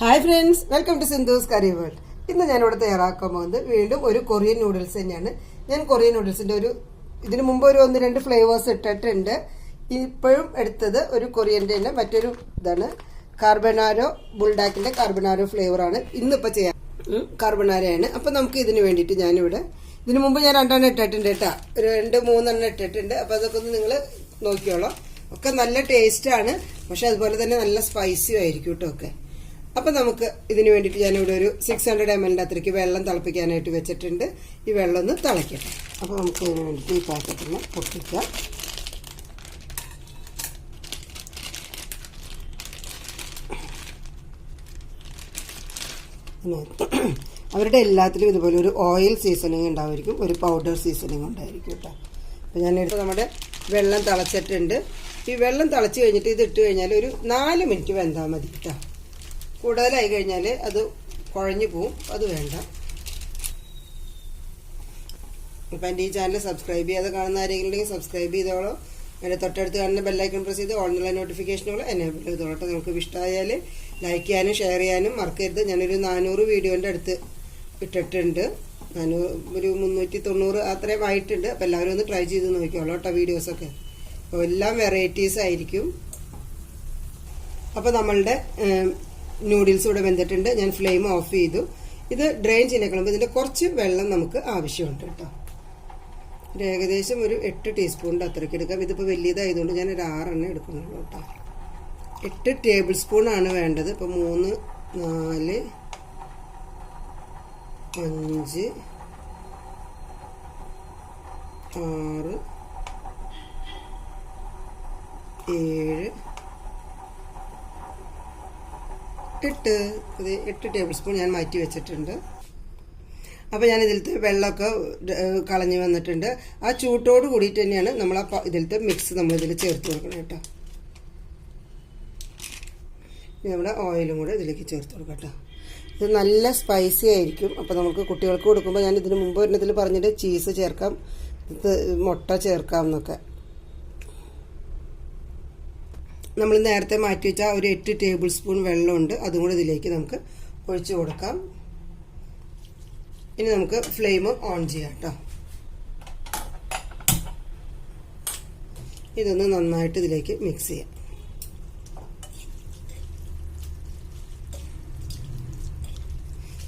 Hi friends welcome to Sindhu's curry world ഇന്ന് ഞാൻ ഇവിടെ തയ്യാറാക്കാൻ പോകുന്നത് വീണ്ടും ഒരു കൊറിയൻ നൂഡിൽസ് തന്നെയാണ്. ഞാൻ കൊറിയൻ നൂഡിൽസിന്റെ ഒരു ഇതിനു മുമ്പ് ഒരു ഒന്ന് രണ്ട് ഫ്ലേവേഴ്സ് ഇട്ടിട്ടുണ്ട്. ഇപ്പോഴും എടുത്തത് ഒരു കൊറിയന്റെ തന്നെ മറ്റൊരു ഇതാണ്. കാർബണാരോ ബുൾഡാക്കിന്റെ കാർബണാരോ ഫ്ലേവറാണ് ഇന്നിപ്പോൾ ചെയ്യാൻ കാർബണാരയാണ് അപ്പം നമുക്ക് ഇതിന് വേണ്ടിയിട്ട് ഞാനിവിടെ ഇതിനു മുമ്പ് ഞാൻ രണ്ടെണ്ണം ഇട്ടിട്ടുണ്ട് കേട്ടോ. ഒരു രണ്ട് മൂന്നെണ്ണം ഇട്ടിട്ടുണ്ട്. അപ്പോൾ അതൊക്കെ ഒന്ന് നിങ്ങൾ നോക്കിയോളാം. ഒക്കെ നല്ല ടേസ്റ്റാണ് പക്ഷെ അതുപോലെ തന്നെ നല്ല സ്പൈസി ആയിരിക്കും കേട്ടോ ഒക്കെ. അപ്പൊ നമുക്ക് ഇതിന് വേണ്ടിയിട്ട് ഞാനിവിടെ ഒരു സിക്സ് ഹൺഡ്രഡ് എം എല്ലിന്റെ അത്രയ്ക്ക് വെള്ളം തിളപ്പിക്കാനായിട്ട് വെച്ചിട്ടുണ്ട്. ഈ വെള്ളം ഒന്ന് തിളയ്ക്കട്ടെ അപ്പോൾ നമുക്ക് ഇതിന് വേണ്ടിയിട്ട് ഈ പാക്കറ്റിൽ പൊട്ടിക്കാം. അവരുടെ എല്ലാത്തിലും ഇതുപോലെ ഒരു ഓയിൽ സീസണിങ് ഉണ്ടാവുമായിരിക്കും. ഒരു പൗഡർ സീസണിങ് ഉണ്ടായിരിക്കും കേട്ടോ. അപ്പോൾ ഞാനെടുത്ത് നമ്മുടെ വെള്ളം തിളച്ചിട്ടുണ്ട്. ഈ വെള്ളം തിളച്ച് കഴിഞ്ഞിട്ട് ഇത് ഇട്ട് കഴിഞ്ഞാൽ ഒരു നാല് മിനിറ്റ് വെന്താൽ മതി കേട്ടോ. കൂടുതലായി കഴിഞ്ഞാൽ അത് കുഴഞ്ഞു പോവും. അത് വേണ്ട. ഇപ്പം എന്റെ ഈ ചാനൽ സബ്സ്ക്രൈബ് ചെയ്യാതെ കാണുന്ന ആരെങ്കിലും ഉണ്ടെങ്കിൽ സബ്സ്ക്രൈബ് ചെയ്തോളോ. അതിന്റെ തൊട്ടടുത്ത് കാണുന്ന ബെല്ലൈക്കൺ പ്രസ് ചെയ്ത് ഓൺലൈൻ നോട്ടിഫിക്കേഷനുകൾ എനേബിൾ ചെയ്തോളട്ടെ. നിങ്ങൾക്ക് ഇഷ്ടമായാൽ ലൈക്ക് ചെയ്യാനും ഷെയർ ചെയ്യാനും മറക്കരുത്. ഞാനൊരു നാനൂറ് വീഡിയോന്റെ അടുത്ത് ഇട്ടിട്ടുണ്ട്. നാനൂറ് ഒരു മുന്നൂറ്റി തൊണ്ണൂറ് അത്രയും ആയിട്ടുണ്ട്. അപ്പോൾ എല്ലാവരും ഒന്ന് ട്രൈ ചെയ്ത് നോക്കിയോളൂ കേട്ടോ വീഡിയോസൊക്കെ. അപ്പോൾ എല്ലാം വെറൈറ്റീസ് ആയിരിക്കും അപ്പോൾ നമ്മളുടെ നൂഡിൽസ് ഇവിടെ വെന്തിട്ടുണ്ട്. ഞാൻ ഫ്ലെയിം ഓഫ് ചെയ്തു. ഇത് ഡ്രെയിൻ ചെയ്യണം ഇതിന്റെ കുറച്ച് വെള്ളം നമുക്ക് ആവശ്യമുണ്ട് കേട്ടോ. ഒരു ഏകദേശം ഒരു എട്ട് ടീസ്പൂണിന്റെ അത്രയ്ക്ക് എടുക്കാം. ഇതിപ്പോൾ വലിയതായതുകൊണ്ട് ഞാൻ ഒരു ആറെണ്ണം എടുക്കുന്നുള്ളൂ കേട്ടോ. എട്ട് ടേബിൾ സ്പൂണാണ് വേണ്ടത്. ഇപ്പോൾ മൂന്ന് നാല് അഞ്ച് ആറ് ഏഴ് എട്ട് ഇത് എട്ട് ടേബിൾ സ്പൂൺ ഞാൻ മാറ്റി വെച്ചിട്ടുണ്ട്. അപ്പോൾ ഞാൻ ഇതിലത്തെ വെള്ളമൊക്കെ കളഞ്ഞു വന്നിട്ടുണ്ട്. ആ ചൂട്ടോട് കൂടിയിട്ട് തന്നെയാണ് നമ്മൾ ആ ഇതിലത്തെ മിക്സ് നമ്മൾ ഇതിൽ ചേർത്ത് കൊടുക്കണം കേട്ടോ. നമ്മുടെ ഓയിലും കൂടെ ഇതിലേക്ക് ചേർത്ത് കൊടുക്കാം കേട്ടോ. ഇത് നല്ല സ്പൈസി ആയിരിക്കും. അപ്പോൾ നമുക്ക് കുട്ടികൾക്ക് കൊടുക്കുമ്പോൾ ഞാൻ ഇതിന് മുമ്പ് ഒരെണ്ണത്തിൽ പറഞ്ഞിട്ട് ചീസ് ചേർക്കാം മുട്ട ചേർക്കാം എന്നൊക്കെ. നമ്മൾ നേരത്തെ മാറ്റി വെച്ച ഒരു എട്ട് ടേബിൾ സ്പൂൺ വെള്ളമുണ്ട്. അതും കൂടെ ഇതിലേക്ക് നമുക്ക് ഒഴിച്ച് കൊടുക്കാം. ഇനി നമുക്ക് ഫ്ലെയിം ഓൺ ചെയ്യാം കേട്ടോ ഇതൊന്ന് നന്നായിട്ട് ഇതിലേക്ക് മിക്സ് ചെയ്യാം.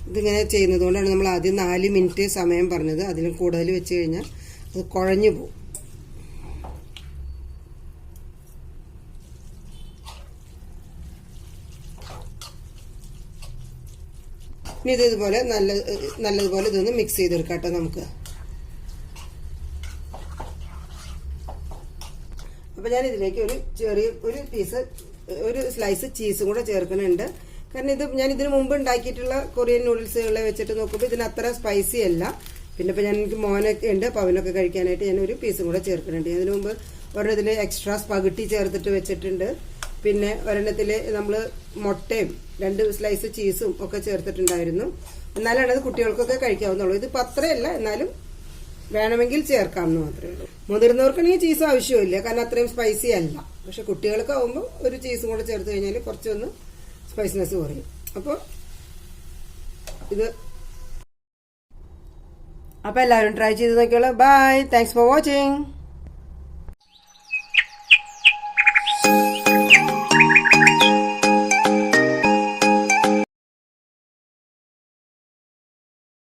ഇതിങ്ങനെ ചെയ്യുന്നത് കൊണ്ടാണ് നമ്മൾ ആദ്യം നാല് മിനിറ്റ് സമയം പറഞ്ഞത്. അതിലും കൂടുതൽ വെച്ച് കഴിഞ്ഞാൽ അത് കുഴഞ്ഞു പോകും. ഇനി ഇത് ഇതുപോലെ നല്ല നല്ലതുപോലെ ഇതൊന്ന് മിക്സ് ചെയ്തെടുക്കാം നമുക്ക്. അപ്പോൾ ഞാൻ ഇതിലേക്ക് ഒരു ചെറിയ ഒരു പീസ് ഒരു സ്ലൈസ് ചീസും കൂടെ ചേർക്കുന്നുണ്ട്. കാരണം ഇത് ഞാൻ ഇതിനു മുമ്പ് ഉണ്ടാക്കിയിട്ടുള്ള കൊറിയൻ നൂഡിൽസുകളെ വെച്ചിട്ട് നോക്കുമ്പോൾ ഇതിന് അത്ര സ്പൈസി അല്ല. പിന്നെ ഇപ്പോൾ ഞാൻ എനിക്ക് മോനൊക്കെ ഉണ്ട് അപ്പോൾ അവനൊക്കെ കഴിക്കാനായിട്ട് ഞാൻ ഒരു പീസും കൂടെ ചേർക്കുന്നുണ്ട്. അതിനു മുമ്പ് ഒരെണ്ണത്തിൽ എക്സ്ട്രാ സ്പഗട്ടി ചേർത്തിട്ട് വെച്ചിട്ടുണ്ട്. പിന്നെ ഒരെണ്ണത്തിൽ നമ്മൾ മുട്ടയും രണ്ട് സ്ലൈസ് ചീസും ഒക്കെ ചേർത്തിട്ടുണ്ടായിരുന്നു. എന്നാലാണ് അത് കുട്ടികൾക്കൊക്കെ കഴിക്കാവുന്നുള്ളൂ ഇത് പത്രയല്ല എന്നാലും വേണമെങ്കിൽ ചേർക്കാം എന്ന് മാത്രമേ ഉള്ളൂ. മുതിർന്നവർക്കാണെങ്കിൽ ചീസ് ആവശ്യമില്ല കാരണം അത്രയും സ്പൈസി അല്ല. പക്ഷെ കുട്ടികൾക്ക് ആവുമ്പോൾ ഒരു ചീസും കൂടെ ചേർത്ത് കഴിഞ്ഞാൽ കുറച്ചൊന്ന് സ്പൈസിനെസ് കുറയും. അപ്പോൾ ഇത് അപ്പോൾ എല്ലാവരും ട്രൈ ചെയ്ത് നോക്കിയോളൂ ബൈ താങ്ക്സ് ഫോർ വാച്ചിങ്